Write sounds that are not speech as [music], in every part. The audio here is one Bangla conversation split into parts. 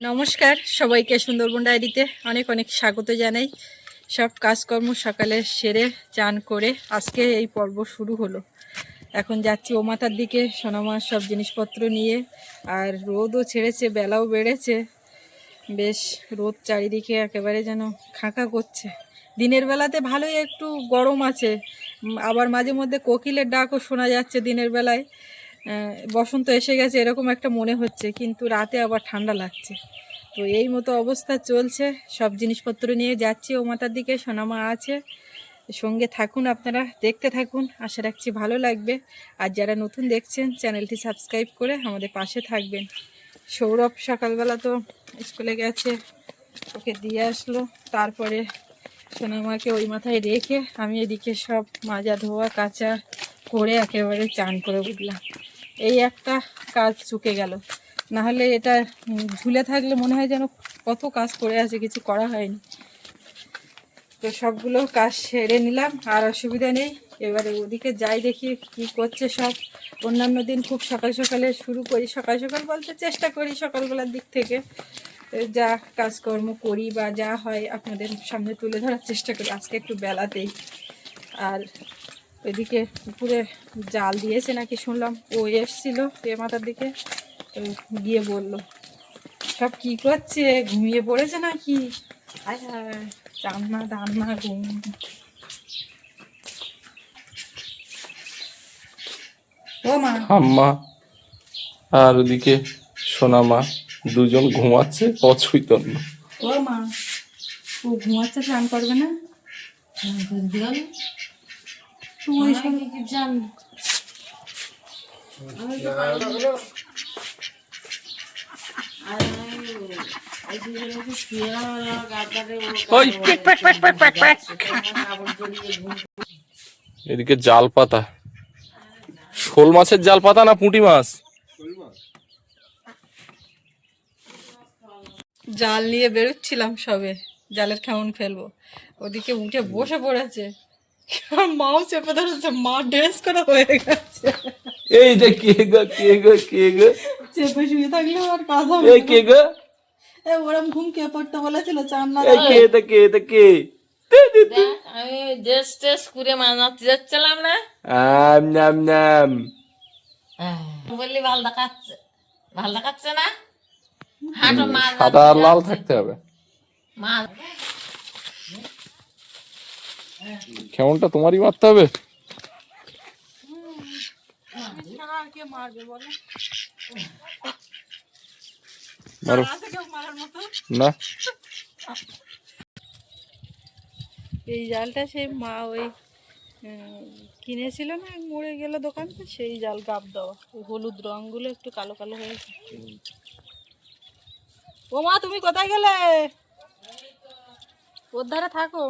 নমস্কার, সবাইকে সুন্দরবন ডায়েরিতে অনেক অনেক স্বাগত জানাই। সব কাজকর্ম সকালে সেরে চান করে আজকে এই পর্ব শুরু হলো। এখন যাচ্ছি ও মাথার দিকে সোনামার সব জিনিসপত্র নিয়ে, আর রোদও ছেড়েছে, বেলাও বেড়েছে। বেশ রোদ চারিদিকে একেবারে যেন খাঁকা করছে। দিনের বেলাতে ভালোই একটু গরম আছে। আবার মাঝে মধ্যে কোকিলের ডাকও শোনা যাচ্ছে দিনের বেলায়। বসন্ত এসে গেছে, এরকম একটা মনে হচ্ছে, কিন্তু রাতে আবার ঠান্ডা লাগছে। তো এই মতো অবস্থা চলছে, সব জিনিসপত্র নিয়ে যাচ্ছি, ও মাথার দিকে সোনামা আছে। সঙ্গে থাকুন আপনারা, দেখতে থাকুন, আশা রাখছি ভালো লাগবে। আর যারা নতুন দেখছেন, চ্যানেলটি সাবস্ক্রাইব করে আমাদের পাশে থাকবেন। সৌরভ সকালবেলা তো স্কুলে গেছে, ওকে দিয়ে আসলো, তারপরে সোনামাকে ওই মাথায় রেখে আমি এদিকে সব মাজা ধোয়া কাচা করে একেবারে চান করে উঠলাম। এই একটা কাজ চুকে গেল। নাহলে এটা ঝুলে থাকলে মনে হয় যেন কত কাজ করে আছে, কিছু করা হয়নি। তো সবগুলো কাজ সেরে নিলাম, আর অসুবিধা নেই। এবারে ওদিকে যাই দেখি কি করছে সব। অন্যান্য দিন খুব সকাল সকালে শুরু করি, সকাল সকাল বলতে চেষ্টা করি সকালবেলার দিক থেকে। যা কাজকর্ম করি বা যা হয় আপনাদের সামনে তুলে ধরার চেষ্টা করি। আজকে একটু বেলাতেই। আর এদিকে পুকুরে জাল দিয়েছে নাকি শুনলাম। ও এসছিল এ মাথার দিকে। তো গিয়ে বলল সব কি করছে? ঘুমিয়ে পড়েছে নাকি? আয় হায় রান্না রান্না ঘুম। ও মা। আম্মা আর ওদিকে সোনামা দুজন ঘুমাচ্ছে অচৈতন্য। ও মা ও ঘুমাচ্ছে স্নান করবে না। পেক। এদিকে জাল পাতা। শোল মাছের জাল পাতা না পুঁটি মাছ? জাল নিয়ে বেরোচ্ছিলাম সবে। জালের কেমন ফেলব। ওদিকে উঠে বসে পড়েছে। [laughs] মাও চেপে ধরেছে মা ড্রেস করা হয়ে গেছে। এই যে কে গো কে গো কে গো? চেপে শুয়ে থাকলে আর কাজ হবে এই কে গো? এ ওরম ঘুম কে পড়তে বলেছিল চান না এই কে তা কে তা কে? আমি ড্রেস টেস করে মানাতে যাচ্ছিলাম না। আম নাম নাম। বললি ভালো দেখাচ্ছে। ভালো দেখাচ্ছে না? হাঁটো মাছ সাদা লাল থাকতে হবে। মাছ কেমনটা তোমারই মারতে হবে? না। এই জালটা সেই মা ওই কিনেছিল না, মরে গেল দোকানতে, সেই জাল গাব দেওয়া। হলুদ রঙগুলো একটু কালো কালো হয়েছে ও মা, তুমি কোথায় গেলে? ওর ধারে থাকো।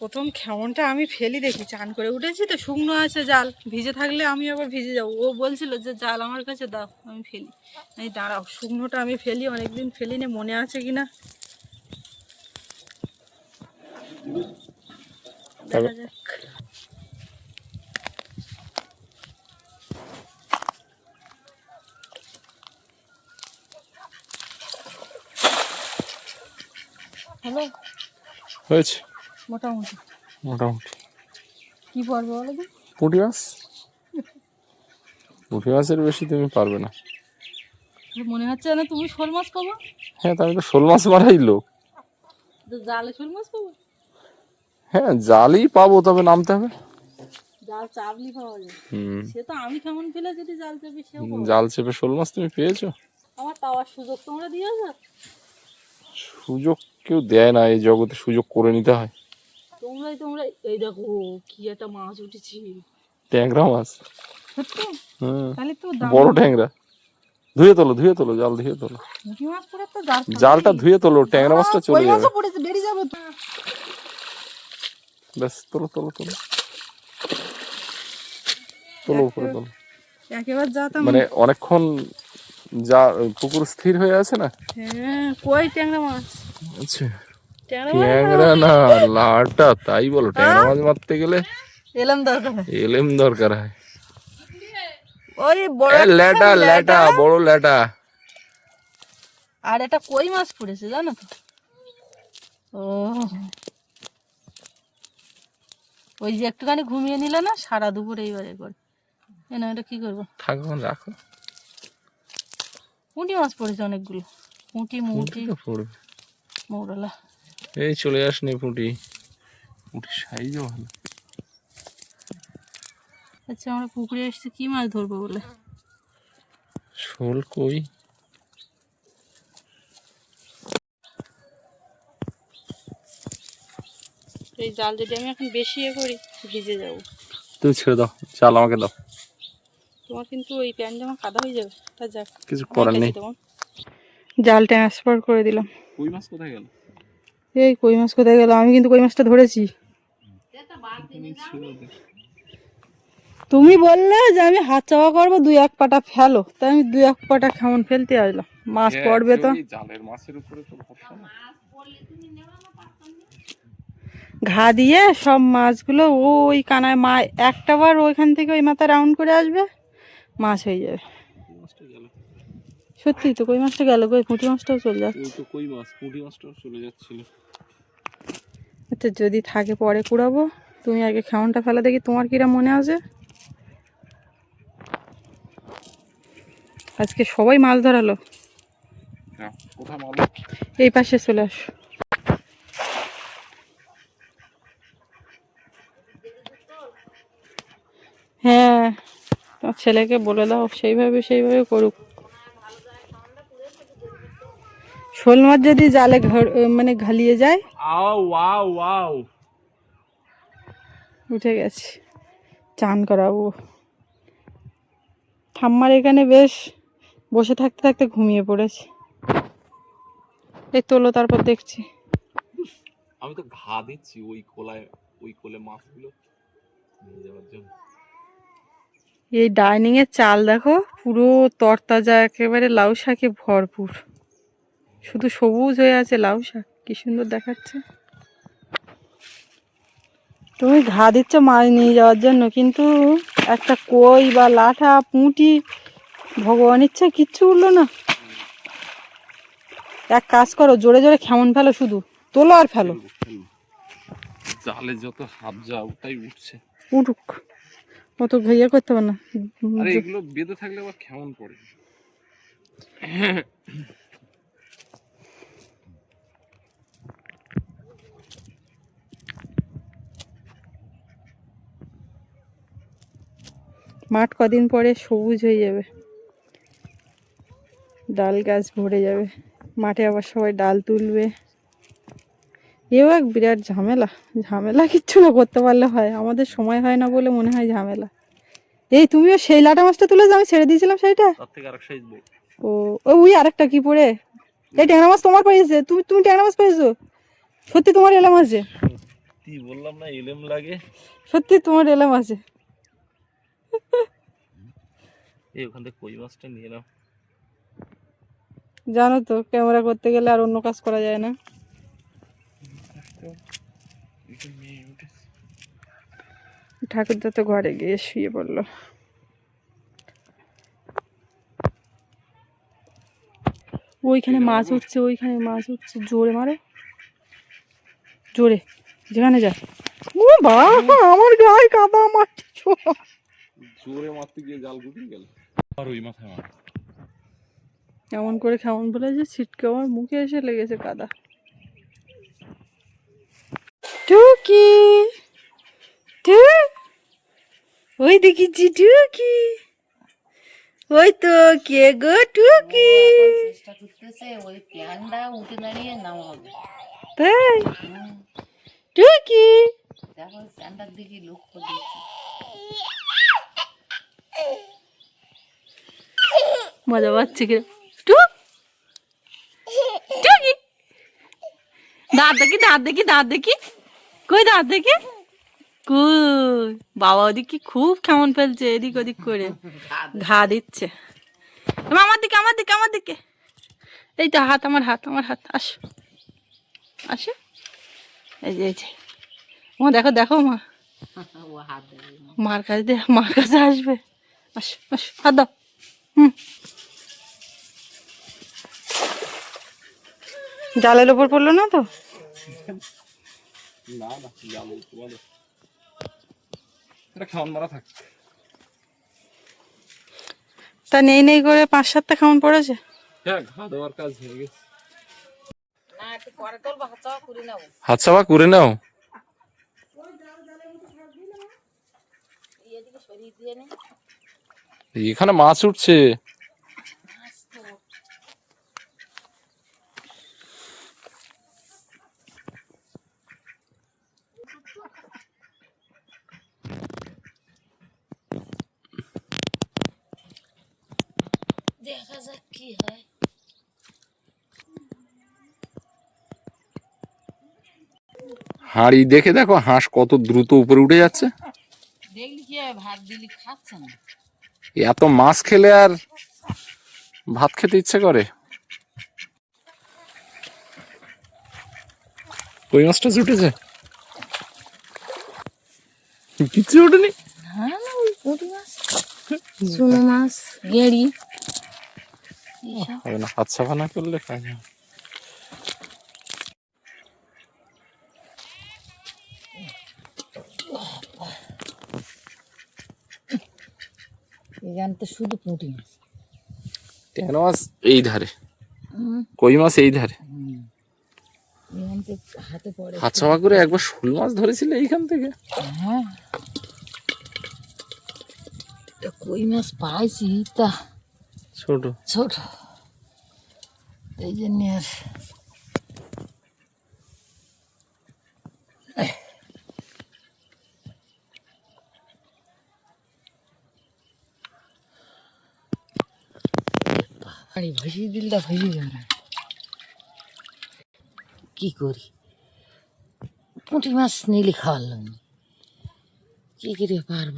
প্রথম খেমনটা আমি ফেলি দেখি, চান করে উঠেছি তো, শুকনো আছে জাল, ভিজে থাকলে আমি আবার ভিজে যাব। ও বলছিল যে, জাল আমার কাছে দাও, আমি ফেলি। এই দাঁড়াও, শুকনোটা আমি ফেলি, অনেকদিন ফেলিনি, মনে আছে কিনা? দেখা যাক। হ্যালো। হয়েছে। মোটামুটি। মোটামুটি। কি পড়বে বলো তো? পুঁটি মাছ? পুঁটি মাছের বেশি তুমি পারবে না। মনে হচ্ছে না তুমি শোল মাছ পাবো। হ্যাঁ আমি তো শোল মাছ মারাই লোক। জালে শোল মাছ পাবো? হ্যাঁ জালই পাবো তবে নামতে হবে। জাল চাপলি পাওয়া যায়। হুম। সে তো আমি কেমন পেলে যদি জাল চাপি সেও জাল চেপে শোল মাছ তুমি পেয়েছ? আমার পাওয়ার সুযোগ তোমরা দিয়েছ? সুযোগ কেউ দেয় না এই জগতে সুযোগ করে নিতে হয়। তোমরাই তোমরা এই দেখো কি একটা মাছ উঠেছি। ট্যাংরা মাছ। হুম তাহলে তো বড় ট্যাংরা। ধুয়ে তোলো ধুয়ে তোলো জাল ধুয়ে তোলো। জালটা ধুয়ে তোলো ট্যাংরা মাছটা চলে যাবে। ব্যাস তোলো তোলো তোলো। তোলো উপরে তোলো। মানে অনেকক্ষণ যা পুকুর স্থির হয়ে আছে না? হ্যাঁ কই ট্যাংরা মাছ? আচ্ছা। ট্যাংরা না লাটা তাই বলো ট্যাংরা মাছ মারতে গেলে এলাম দরকার দরকার হয়। ওই বড় ল্যাটা ল্যাটা। বড় ল্যাটা। আর এটা কই মাছ পড়েছে জানো তো? ও। ওই যে একটুখানি ঘুমিয়ে নিলে না সারা দুপুর এইবারে করে। এ না এটা কি করব? থাকো রাখো। পুঁটি মাছ পড়েছে অনেকগুলো। পুঁটি মুটি পড়বে। মৌরলা। এই চলে আসনি পুঁটি। পুঁটির সাইজও ভালো। আচ্ছা আমরা পুকুরে এসেছি কি মাছ ধরবো বলে? শোল কই? এই জাল যদি আমি এখন বেশি ইয়ে করি ভিজে যাব। তুমি ছেড়ে দাও চাল আমাকে দাও। তোমার কিন্তু ওই প্যান্ট জামা কাদা হয়ে যাবে। তা যাক কিছু করার নেই। জাল ট্রান্সফার করে দিলাম। কই মাছ কোথায় গেল? এই কই মাছ কোথায় গেল? আমি কিন্তু কই মাছটা ধরেছি। তুমি বললে যে আমি হাত চাওয়া করব দুই এক পাটা ফেলো। তাই আমি দুই এক পাটা কেমন ফেলতে আসলাম। মাছ পড়বে তো। জালের মাছের উপরে তো ভরসা না। ঘা দিয়ে সব মাছগুলো ওই কানায় মা একটা বার ওইখান থেকে ওই মাথা রাউন্ড করে আসবে মাছ হয়ে যাবে। মাছটা সত্যি তো কই মাছটা গেল? কই পুঁটি মাছটাও চলে যাচ্ছে। কই মাছ পুঁটি মাছটাও চলে যাচ্ছিল। আচ্ছা যদি থাকে পরে কুড়াবো। তুমি আগে খেমনটা ফেলা দেখি তোমার কিরা মনে আছে। আজকে সবাই মাছ ধরালো। হ্যাঁ এই পাশে চলে আস। হ্যাঁ তোমার ছেলেকে বলে দাও সেইভাবে সেইভাবে করুক। শোল মাছ যদি জালে মানে ঘালিয়ে যায়? আও ওয়াও ওয়াও উঠে গেছে। চান করাবো। ঠাম্মার এখানে বেশ বসে থাকতে থাকতে ঘুমিয়ে পড়েছে। এই তোলো তারপর দেখছি। আমি তো ঘা দিচ্ছি ওই কোলায় ওই কোলে মাছগুলো। নিয়ে যাওয়ার জন্য। এই ডাইনিং এর চাল দেখো পুরো তরতাজা একেবারে লাউ শাকে ভরপুর। শুধু সবুজ হয়ে আছে লাউ শাক। কি সুন্দর দেখাচ্ছে। তুমি ঘা দিচ্ছ মাছ নিয়ে যাওয়ার জন্য কিন্তু একটা কই বা লাঠা পুঁটি ভগবান ইচ্ছা কিচ্ছু উঠল না। এক কাজ করো জোরে জোরে খেমন ফেলো শুধু তোলো আর ফেলো। জালে যত যা ওটাই উঠছে। উঠুক অত ঘইয়া করতে পার না। আরে এগুলো বেঁধে থাকলে আবার কেমন পড়ে। মাঠ কদিন পরে সবুজ হয়ে যাবে। ডাল গাছ ভরে যাবে। মাঠে আবার সবাই ডাল তুলবে। এও এক বিরাট ঝামেলা। ঝামেলা কিচ্ছু না করতে পারলে হয়। আমাদের সময় হয় না বলে মনে হয় ঝামেলা। এই তুমিও সেই লাটা মাছটা তুলে যে আমি ছেড়ে দিয়েছিলাম সেইটা। ও ও উই আরেকটা কি পড়ে এই ট্যাংরা মাছ তোমার পেয়েছে তুমি তুমি ট্যাংরা মাছ পেয়েছ সত্যি তোমার এলাম আছে। বললাম না এলেম লাগে। সত্যি তোমার এলাম আছে। এই ওখান থেকে কই মাছটা নিয়ে নাও। জানো তো ক্যামেরা করতে গেলে আর অন্য কাজ করা যায় না। ঠাকুরদা তো ঘরে গিয়ে শুয়ে পড়ল। ওইখানে মাছ উঠছে ওইখানে মাছ উঠছে। জোরে মারে। জোরে যেখানে যায় ও বাবা আমার গায়ে কাদা মারছে। জোরে মারতে গিয়ে জাল গুটিয়ে গেল। আর ওই মাথায় মার। এমন করে কেমন বলে যে ছিটকে আমার মুখে এসে লেগেছে কাদা। টুকি টু ওই দেখিছি টুকি। ওই তো কে গো টুকি। তাই? টুকি। দেখো দিকে লক্ষ্য দিচ্ছি। মজা পাচ্ছে কি? দাঁত দেখি দাঁত দেখি দাঁত দেখি। কই দাঁত দেখি? কই? বাবা ওদিকে খুব কেমন ফেলছে এদিক ওদিক করে। ঘা দিচ্ছে। আমার দিকে আমার দিকে আমার দিকে। এই তো হাত আমার হাত আমার হাত। আস। আসে। এই যে এই যে। মা দেখো দেখো মা। মার কাছে মার কাছে আসবে। আস আস হাত দাও। হুম। জালের ওপর পড়ল না তো? না না জাল এটা খাওয়ান মারা থাক। তা নেই নেই করে পাঁচ সাতটা খাওয়ান পড়েছে? হ্যাঁ ঘা দেওয়ার কাজ হয়ে গেছে। হাত সাবা করে নাও। দিয়ে নে। এখানে মাছ উঠছে। দেখা যাক কি হয়। হাঁড়ি দেখে দেখো হাঁস কত দ্রুত উপরে উঠে যাচ্ছে। দেখলি কি ভাত দিলি খাচ্ছে না। এত মাছ খেলে আর ভাত খেতে ইচ্ছে করে? কই মাছটা জুটেছে কিচ্ছু ওঠেনি? না না ওই মাছ। গেড়ি। হবে না হাত সাফা না করলে হবে না। এখান তো শুধু পুঁটি মাছ ট্যাংরা মাছ এই ধারে। কই মাছ এই ধারে? হাতে পড়ে হাত সাফা করে একবার শোল মাছ ধরেছিলে এইখান থেকে? হ্যাঁ। কই মাছ পাইছি তা ছোট। ছোট। এই জন্য আর বাড়ি ভাসিয়ে দিলটা ভাসিয়ে যাবে কি করি? পুঁটি মাছ নিলে খাওয়ালাম। কি করে পারব?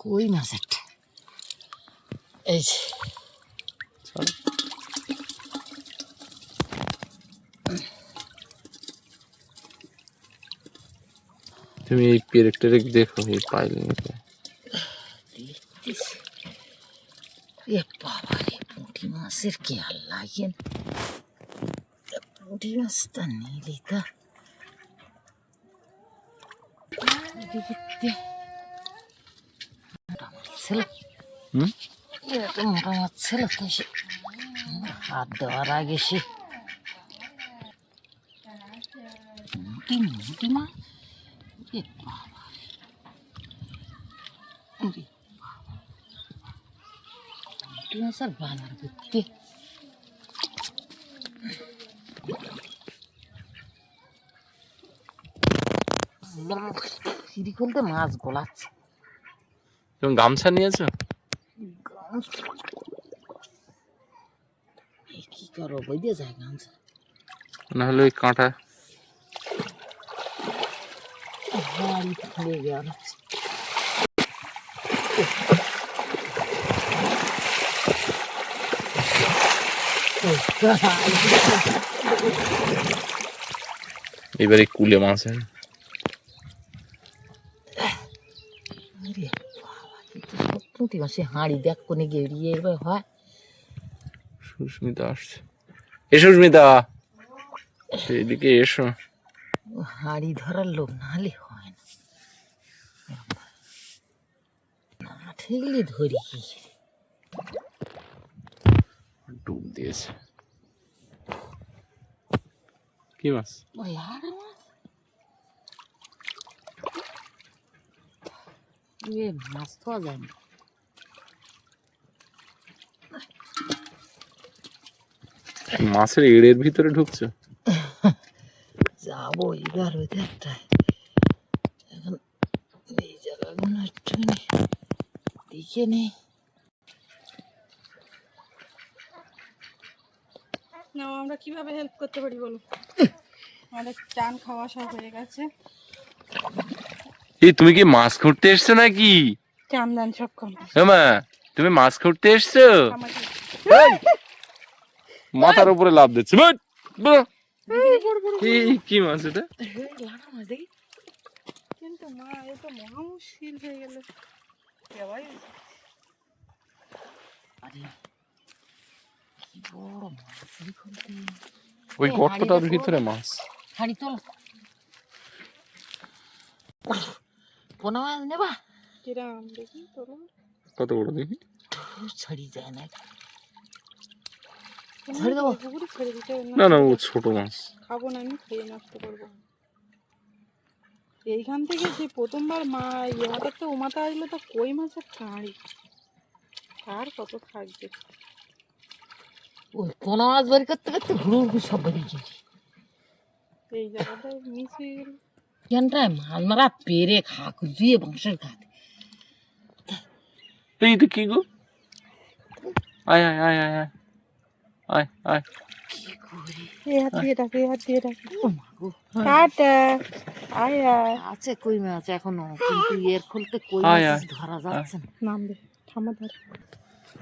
কই মাছ একটা? এই যে। চলো। তুমি এই পেরেক টেরেক দেখো এই পাইলে দেখতেছি। এ বাবা রে পুঁটি মাছের কি আর লাগে না। তা পুঁটি মাছটা নিলি তা। মোটা মাছ ছিল তো সে হাত দেওয়ার আগে সে মোটি মোটি মাছ বাবা রে। আর বানার করতে সিঁড়ি খুলতে মাছ গোলাচ্ছে। তুমি গামছা নিয়েছো? কি করো বই দিয়ে যায় গামছা। না হলে ওই কাঁটা। হাড়ি ফুলে গেল এবারে কুলে মাছ। প্রতি মাসে হাঁড়ি দেখ কোনে গেড়িয়ে এবার হয় সুস্মিতা আসছে এসো সুস্মিতা এদিকে এসো হাঁড়ি ধরার লোক নাহলে হয় না না ঠিকলি ধরি কি ডুব দিয়েছে কি মাছ? মাছ? তো যায় না। মাছের এড়ের ভিতরে ঢুকছো? যাব এবার ওই একটাই এখন এই জায়গাগুলো একটুখানি দেখে নেই না আমরা কীভাবে হেল্প করতে পারি বলো আমাদের চান খাওয়া সব হয়ে গেছে। এই তুমি কি মাছ খুঁড়তে এসছো নাকি? চান দান সব কমপ্লিট মা তুমি মাছ খুঁড়তে এসছো? মাথার উপরে লাভ দিচ্ছে! কি মাছ এটা? কিন্তু মা এ তো মহা মুশকিল হয়ে গেল। আরে ওই গর্তটার ভিতরে মাছ। হাড়ি তোল। পোনা মাছ নেবা? কিরাম দেখি তোলো কত বড় দেখি? ছড়ি যায় না। ছেড়ে দেবো? ছেড়ে দিতে না? না ও ছোট মাছ। খাব না আমি খেয়ে নষ্ট করব। এইখান থেকে যে প্রথমবার মা ইয়ে তো ও মাথা আসলে তো কই মাছের কাঁড়ি? আর কত থাকবে ওই পোনা মাছ বের করতে করতে ঘুরে ঘুরে সব বেরিয়ে গেছে। এই জায়গাটায় মিস হয়ে গেল কেনটায় মাছ মারা পেরে খা খুঁজিয়ে বাঁশের খাতে। এই তো কি গো? আয় আয় আয় আয় আয়। আয় আয়। কি করে? এই হাত দিয়ে ডাকে এই হাত দিয়ে ডাকে। ও মা গো। টাটা আয় আয়। আছে কই মাছ এখনও। কিন্তু এর খুলতে কই মাছ ধরা যাচ্ছে না। নামবে ঠামা ধর।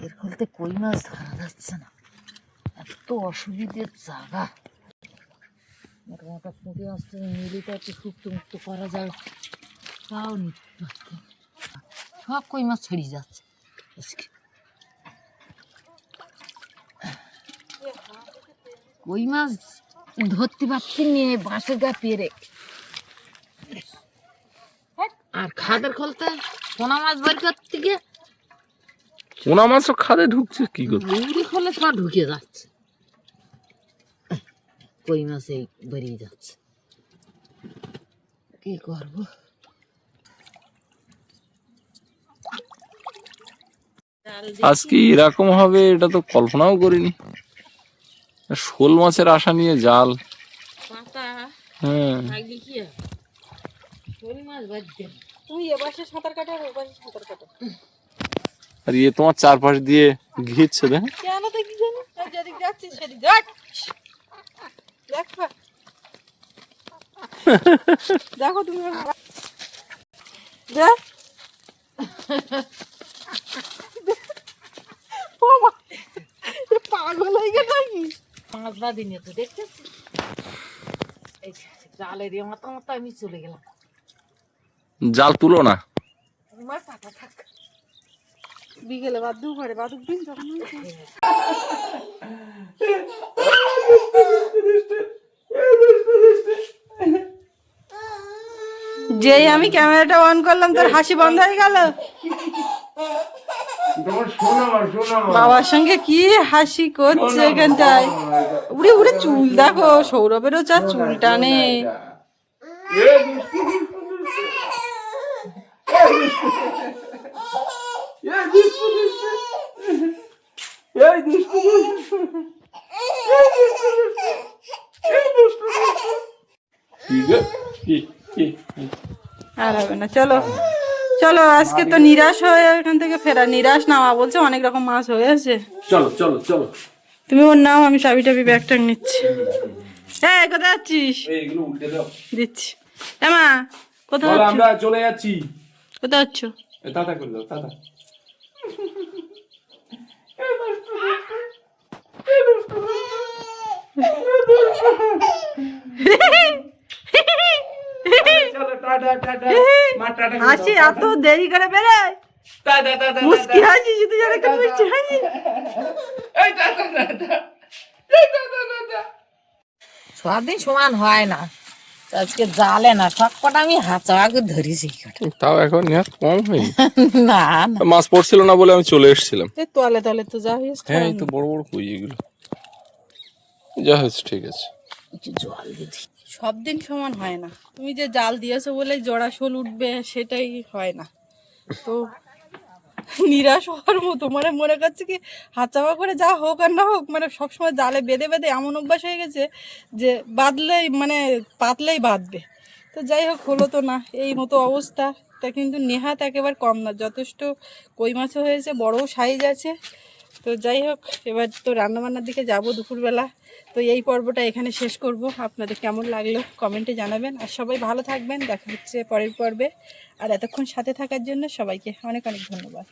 এর খুলতে কই মাছ ধরা যাচ্ছে না। এত অসুবিধের জায়গা মোটা মোটা পুঁটি আসতে মিলিটা একটু সুক্ত মুক্ত করা যায় তাও নিতে সব কই মাছ ছড়িয়ে যাচ্ছে। আজকে। কই মাছ ধরতে পারছি নিয়ে বাঁশের গা পেরে। আর খাদের খুলতে পোনা মাছ বের করতে গিয়ে পোনা মাছও খাদে ঢুকছে কি মুড়ি খোলে সব ঢুকে যাচ্ছে। কই মাছে বেরিয়ে যাচ্ছে কি করব আজকে এরকম হবে এটা তো কল্পনাও করিনি। শোল মাছের আশা নিয়ে জাল। পাতা। হ্যাঁ। আর? ইয়ে তোমার চারপাশ দিয়ে ঘিরছে দেখ। কেন তো কি জানি যেদিক যাচ্ছি সেদিক। যাক দেখো দেখো তুমি পাগল হয়ে গেল নাকি? পাঁচ বাদি নিয়ে তো দেখছিস এই জালের এ মতো মতো আমি চলে গেলাম। জাল তুলো না। আমার পাতা থাক বিকেলে বাদ দুপুরে বাদুক দিন তখন যেই আমি ক্যামেরাটা অন করলাম তোর হাসি বন্ধ হয়ে গেল? বাবার সঙ্গে কি হাসি করছে এখানটায়? উড়ে উড়ে চুল দেখো সৌরভেরও যা চুল টানে? কি? আর হবে না চলো। চলো আজকে তো নিরাশ হয়ে এখান থেকে ফেরা। নিরাশ নামা বলছে অনেক রকম মাছ হয়েছে চলো চলো চলো। তুমি ওর নাও আমি চাবি টাবি ব্যাগটা নিচ্ছি। হ্যাঁ কোথায় যাচ্ছিস? এইগুলো উল্টে দাও। দিচ্ছি। এমা কোথায় আমরা চলে যাচ্ছি। কোথায় যাচ্ছ? তাতা করে দাও তাতা চলো টাটা টাটা মা টাটা করে হাসি এত দেরি করে বেরোয়? মুস্কি হাসি শুধু মিষ্টি হাসি। সমান হয় না। আজকে জালে না সব কটা আমি হাঁচা ধরেছি তাও এখন নেহাত কম হয়নি? [laughs] না না। মাছ পড়ছিল না বলে আমি চলে এসেছিলাম। এই তলে তলে তো যা হয়েছে হ্যাঁ এই তো বড় বড় কই এগুলো। যা হয়েছে ঠিক আছে। জল দিদি সব দিন সমান হয় না। তুমি যে জাল দিয়েছ বলে জোড়া শোল উঠবে সেটাই হয় না। তো নিরাশ হওয়ার মতো মানে মনে করছে কি হাত চাপা করে যা হোক আর না হোক মানে সবসময় জালে বেঁধে বেঁধে এমন অভ্যাস হয়ে গেছে যে বাঁধলেই মানে পাতলেই বাঁধবে। তো যাই হোক, হলো তো না, এই মতো অবস্থা। তা কিন্তু নেহাত একেবারে কম না, যথেষ্ট কই মাছও হয়েছে, বড়ও সাইজ আছে। তো যাই হোক, এবার তো রান্নাবান্নার দিকে যাব দুপুরবেলা। তো এই পর্বটা এখানে শেষ করব। আপনাদের কেমন লাগল কমেন্টে জানাবেন। আর সবাই ভালো থাকবেন। দেখা হচ্ছে পরের পর্বে। আর এতক্ষণ সাথে থাকার জন্য সবাইকে অনেক অনেক ধন্যবাদ।